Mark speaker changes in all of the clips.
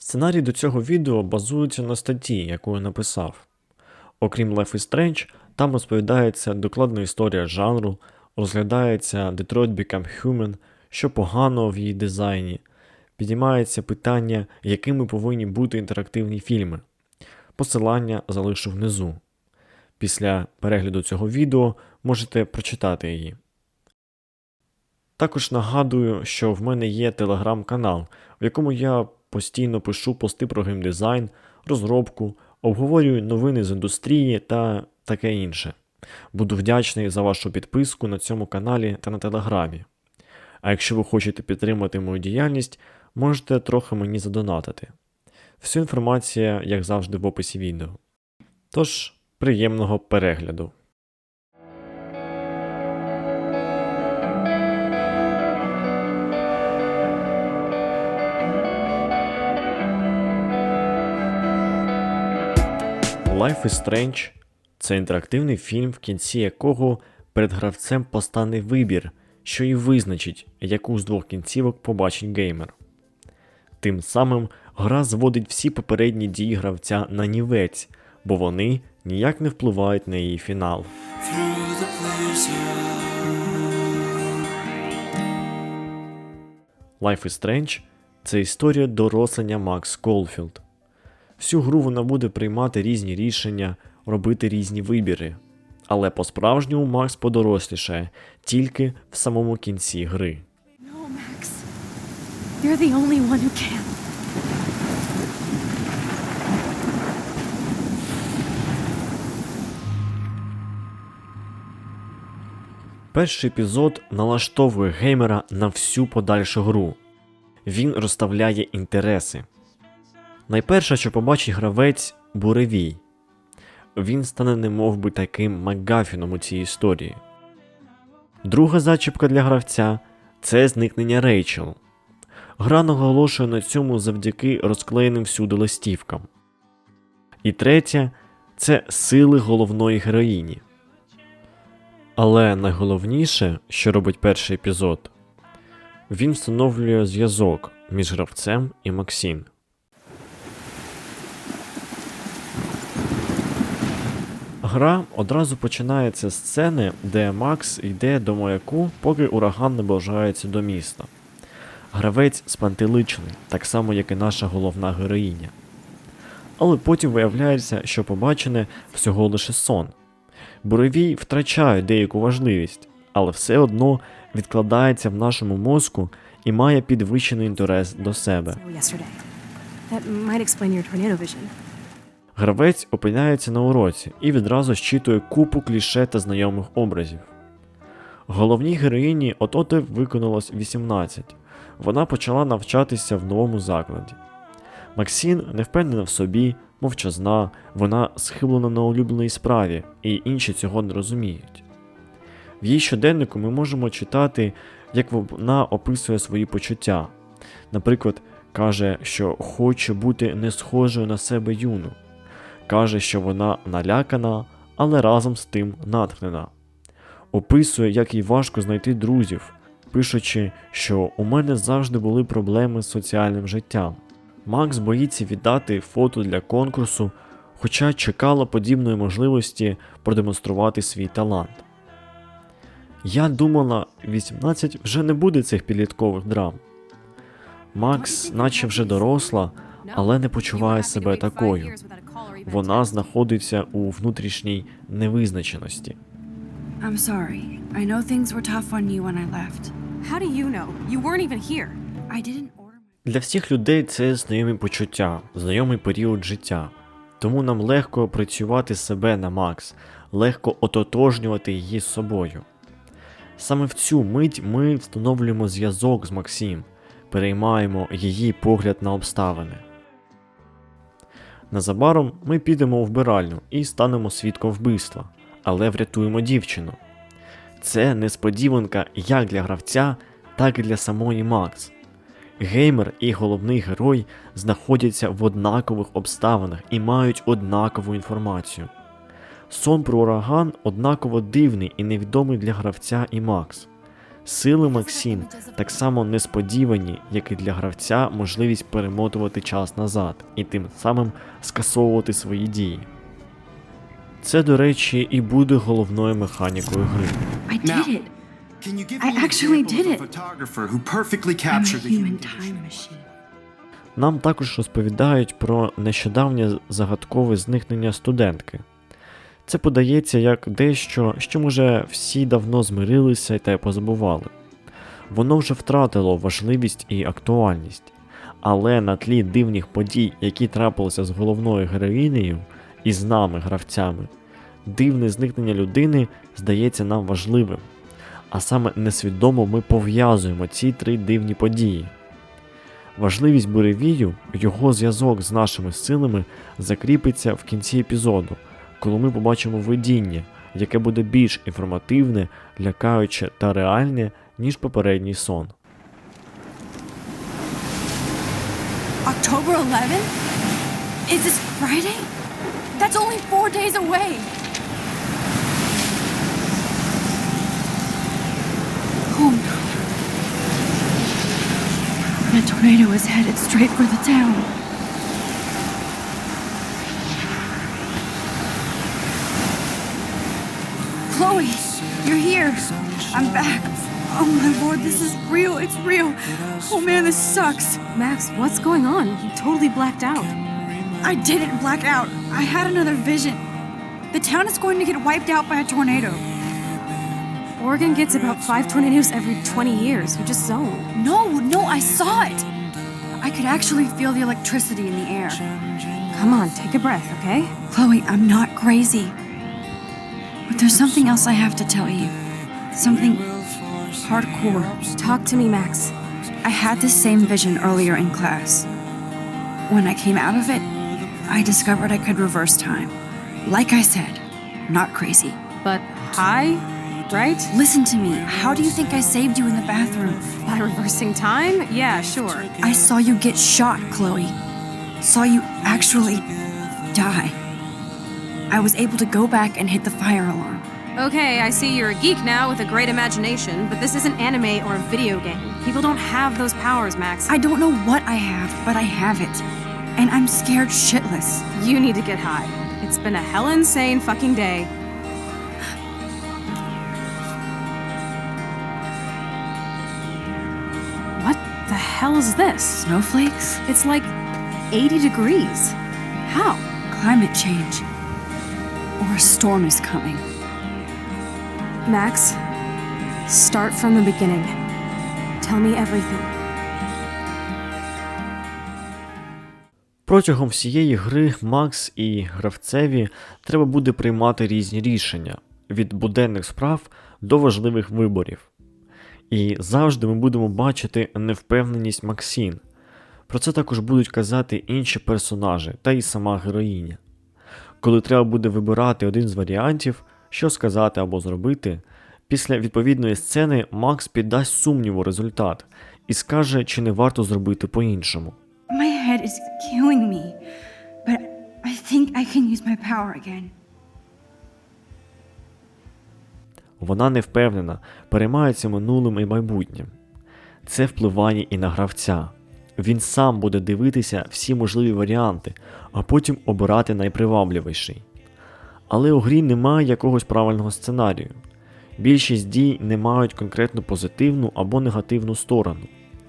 Speaker 1: Сценарій до цього відео базується на статті, яку я написав. Окрім Life is Strange, там розповідається докладна історія жанру, розглядається Detroit Become Human, що погано в її дизайні, підіймається питання, якими повинні бути інтерактивні фільми. Посилання залишу внизу. Після перегляду цього відео можете прочитати її. Також нагадую, що в мене є телеграм-канал, в якому я постійно пишу пости про геймдизайн, розробку, обговорюю новини з індустрії та таке інше. Буду вдячний за вашу підписку на цьому каналі та на телеграмі. А якщо ви хочете підтримати мою діяльність, можете трохи мені задонатити. Всю інформація, як завжди, в описі відео. Тож, приємного перегляду. Life is Strange це інтерактивний фільм, в кінці якого перед гравцем постане вибір, що і визначить, яку з двох кінцівок побачить геймер. Тим самим гра зводить всі попередні дії гравця на нівець, бо вони ніяк не впливають на її фінал. Life is Strange це історія дорослення Макс Колфілд. Всю гру вона буде приймати різні рішення, робити різні вибіри. Але по-справжньому Макс подорослішає тільки в самому кінці гри.
Speaker 2: No, Max. You're the only one who can.
Speaker 1: Перший епізод налаштовує геймера на всю подальшу гру. Він розставляє інтереси. Найперше, що побачить гравець буревій. Він стане немов би таким Макгафіном у цій історії. Друга зачіпка для гравця це зникнення Рейчел. Гра наголошує на цьому завдяки розклеєним всюди листівкам. І третє це сили головної героїні. Але найголовніше, що робить перший епізод, він встановлює зв'язок між гравцем і Максін. Гра одразу починається з сцени, де Макс йде до маяку, поки ураган наближається до міста. Гравець спантеличений, так само як і наша головна героїня. Але потім виявляється, що побачене всього лише сон. Буревій втрачає деяку важливість, але все одно відкладається в нашому мозку і має підвищений інтерес до себе. Гравець опиняється на уроці і відразу щитує купу кліше та знайомих образів. Головній героїні от виконалось 18. Вона почала навчатися в новому закладі. Максін не впевнена в собі, мовчазна, вона схиблена на улюбленій справі, і інші цього не розуміють. В її щоденнику ми можемо читати, як вона описує свої почуття. Наприклад, каже, що хоче бути не схожою на себе юну. Каже, що вона налякана, але разом з тим натхнена. Описує, як їй важко знайти друзів, пишучи, що у мене завжди були проблеми з соціальним життям. Макс боїться віддати фото для конкурсу, хоча чекала подібної можливості продемонструвати свій талант. Я думала, 18 вже не буде цих підліткових драм. Макс, наче вже доросла, але не почуває себе такою. Вона знаходиться у внутрішній невизначеності.
Speaker 3: I'm sorry. I know things were tough on you when I left.
Speaker 2: How do you know? You weren't even here.
Speaker 3: I didn't order.
Speaker 1: Для всіх людей це знайомі почуття, знайомий період життя. Тому нам легко працювати себе на Макс, легко ототожнювати її з собою. Саме в цю мить ми встановлюємо зв'язок з Максим, переймаємо її погляд на обставини. Незабаром ми підемо у вбиральню і станемо свідком вбивства, але врятуємо дівчину. Це несподіванка як для гравця, так і для самої Макс. Геймер і головний герой знаходяться в однакових обставинах і мають однакову інформацію. Сон про ураган однаково дивний і невідомий для гравця і Макс. Сили Максін так само несподівані, як і для гравця можливість перемотувати час назад і тим самим скасовувати свої дії. Це, до речі, і буде головною механікою гри.
Speaker 2: I did it. I actually did it. I'm a human time machine.
Speaker 1: Нам також розповідають про нещодавнє загадкове зникнення студентки. Це подається як дещо, чим уже всі давно змирилися та й позабували. Воно вже втратило важливість і актуальність, але на тлі дивних подій, які трапилися з головною героїнею і з нами, гравцями, дивне зникнення людини здається нам важливим. А саме несвідомо ми пов'язуємо ці три дивні події. Важливість буревію, його зв'язок з нашими силами закріпиться в кінці епізоду, коли ми побачимо видіння, яке буде більш інформативне, лякаюче та реальне, ніж попередній сон.
Speaker 3: October 11th? Is this Friday? That's only four days away. Oh no.
Speaker 2: The tornado is headed straight for the town.
Speaker 3: Here. I'm back. Oh my lord, this is real. It's real. Oh man, this sucks.
Speaker 2: Max, what's going on? You totally blacked out.
Speaker 3: I didn't black out. I had another vision. The town is going to get wiped out by a tornado.
Speaker 2: Oregon gets about five tornadoes every 20 years. You just zone.
Speaker 3: No, no, I saw it. I could actually feel the electricity in the air.
Speaker 2: Come on, take a breath, okay?
Speaker 3: Chloe, I'm not crazy. But there's something else I have to tell you. Something hardcore.
Speaker 2: Talk to me, Max.
Speaker 3: I had this same vision earlier in class. When I came out of it, I discovered I could reverse time. Like I said, not crazy.
Speaker 2: But high, right?
Speaker 3: Listen to me. How do you think I saved you in the bathroom?
Speaker 2: By reversing time? Yeah, sure.
Speaker 3: I saw you get shot, Chloe. Saw you actually die. I was able to go back and hit the fire alarm.
Speaker 2: Okay, I see you're a geek now with a great imagination, but this isn't anime or a video game. People don't have those powers, Max.
Speaker 3: I don't know what I have, but I have it. And I'm scared shitless.
Speaker 2: You need to get high. It's been a hell insane fucking day. What the hell is this?
Speaker 3: Snowflakes?
Speaker 2: It's like 80 degrees. How?
Speaker 3: Climate change. Or a storm is coming.
Speaker 2: Max, start from the beginning. Tell me everything.
Speaker 1: Протягом всієї гри Макс і гравцеві треба буде приймати різні рішення від буденних справ до важливих виборів. І завжди ми будемо бачити невпевненість Максін. Про це також будуть казати інші персонажі та і сама героїня. Коли треба буде вибирати один з варіантів, що сказати або зробити, після відповідної сцени Макс піддасть сумніву результат і скаже, чи не варто зробити по-іншому.
Speaker 3: My head is killing me. But I think I can use my power again.
Speaker 1: Вона не впевнена, переймається минулим і майбутнім. Це впливає і на гравця. Він сам буде дивитися всі можливі варіанти, а потім обирати найпривабливіший. Але у грі немає якогось правильного сценарію. Більшість дій не мають конкретно позитивну або негативну сторону.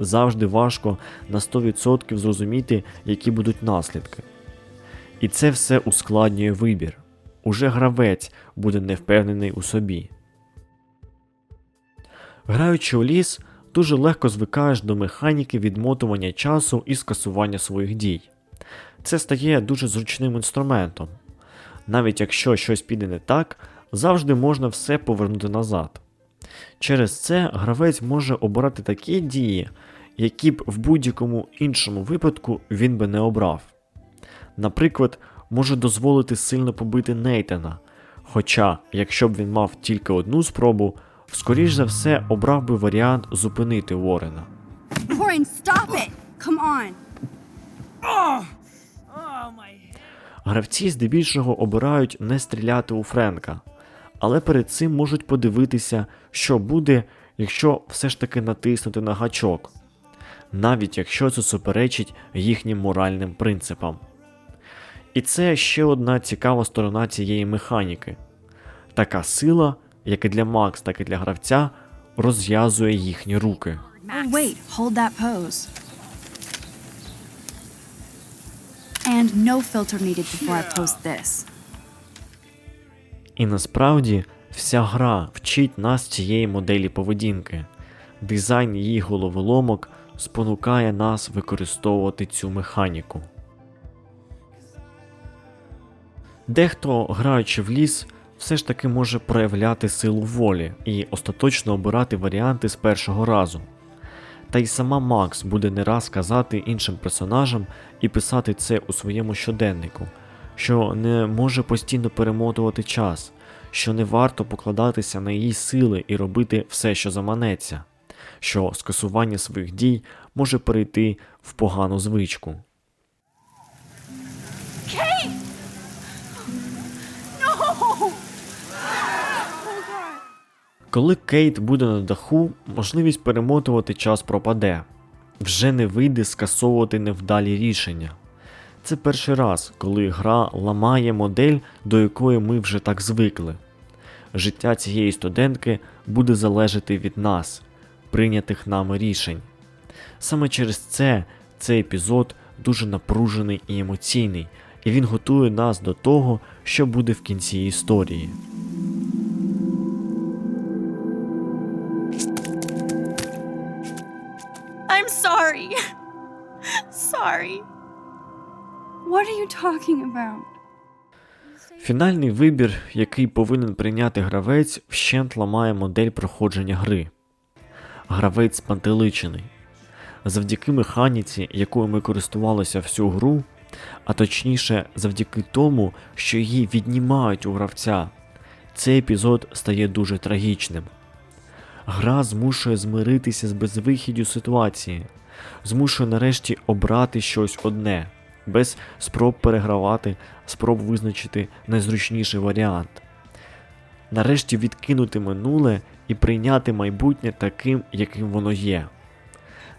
Speaker 1: Завжди важко на 100% зрозуміти, які будуть наслідки. І це все ускладнює вибір. Уже гравець буде невпевнений у собі. Граючи у ліс, дуже легко звикаєш до механіки відмотування часу і скасування своїх дій. Це стає дуже зручним інструментом. Навіть якщо щось піде не так, завжди можна все повернути назад. Через це гравець може обирати такі дії, які б в будь-якому іншому випадку він би не обрав. Наприклад, може дозволити сильно побити Нейтана, хоча, якщо б він мав тільки одну спробу, скоріш за все обрав би варіант зупинити Уоррена.
Speaker 3: Warren, stop it! Come on.
Speaker 1: Гравці здебільшого обирають не стріляти у Френка, але перед цим можуть подивитися, що буде, якщо все ж таки натиснути на гачок, навіть якщо це суперечить їхнім моральним принципам. І це ще одна цікава сторона цієї механіки. Така сила, як і для Макс, так і для гравця, розв'язує їхні руки.
Speaker 3: Wait, hold that pose. And no filter needed before I post this.
Speaker 1: І насправді вся гра вчить нас цієї моделі поведінки. Дизайн її головоломок спонукає нас використовувати цю механіку. Дехто, граючи в ліс, все ж таки може проявляти силу волі і остаточно обирати варіанти з першого разу. Та й сама Макс буде не раз казати іншим персонажам і писати це у своєму щоденнику, що не може постійно перемотувати час, що не варто покладатися на її сили і робити все, що заманеться, що скасування своїх дій може перейти в погану звичку. Коли Кейт буде на даху, можливість перемотувати час пропаде. Вже не вийде скасовувати невдалі рішення. Це перший раз, коли гра ламає модель, до якої ми вже так звикли. Життя цієї студентки буде залежати від нас, прийнятих нами рішень. Саме через це цей епізод дуже напружений і емоційний, і він готує нас до того, що буде в кінці історії.
Speaker 4: I'm sorry. sorry.
Speaker 3: What are you talking about?
Speaker 1: Фінальний вибір, який повинен прийняти гравець, вщент ламає модель проходження гри. Гравець спантеличений. Завдяки механіці, якою ми користувалися всю гру, а точніше, завдяки тому, що її віднімають у гравця, цей епізод стає дуже трагічним. Гра змушує змиритися з безвихіддю ситуації, змушує нарешті обрати щось одне, без спроб перегравати, спроб визначити найзручніший варіант. Нарешті відкинути минуле і прийняти майбутнє таким, яким воно є.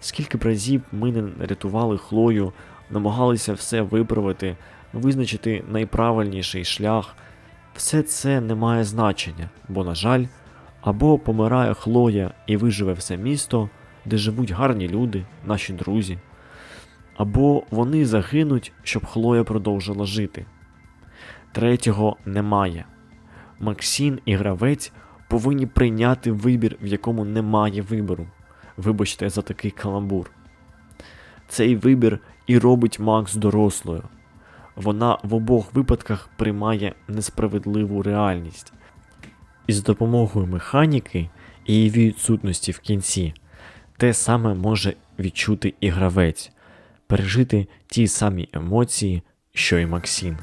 Speaker 1: Скільки б разів ми не рятували Хлою, намагалися все виправити, визначити найправильніший шлях, все це не має значення, бо, на жаль, або помирає Хлоя і виживе все місто, де живуть гарні люди, наші друзі, або вони загинуть, щоб Хлоя продовжила жити. Третього немає. Максін і гравець повинні прийняти вибір, в якому немає вибору. Вибачте за такий каламбур. Цей вибір і робить Макс дорослою. Вона в обох випадках приймає несправедливу реальність. І з допомогою механіки і її відсутності в кінці те саме може відчути і гравець, пережити ті самі емоції, що й Максін.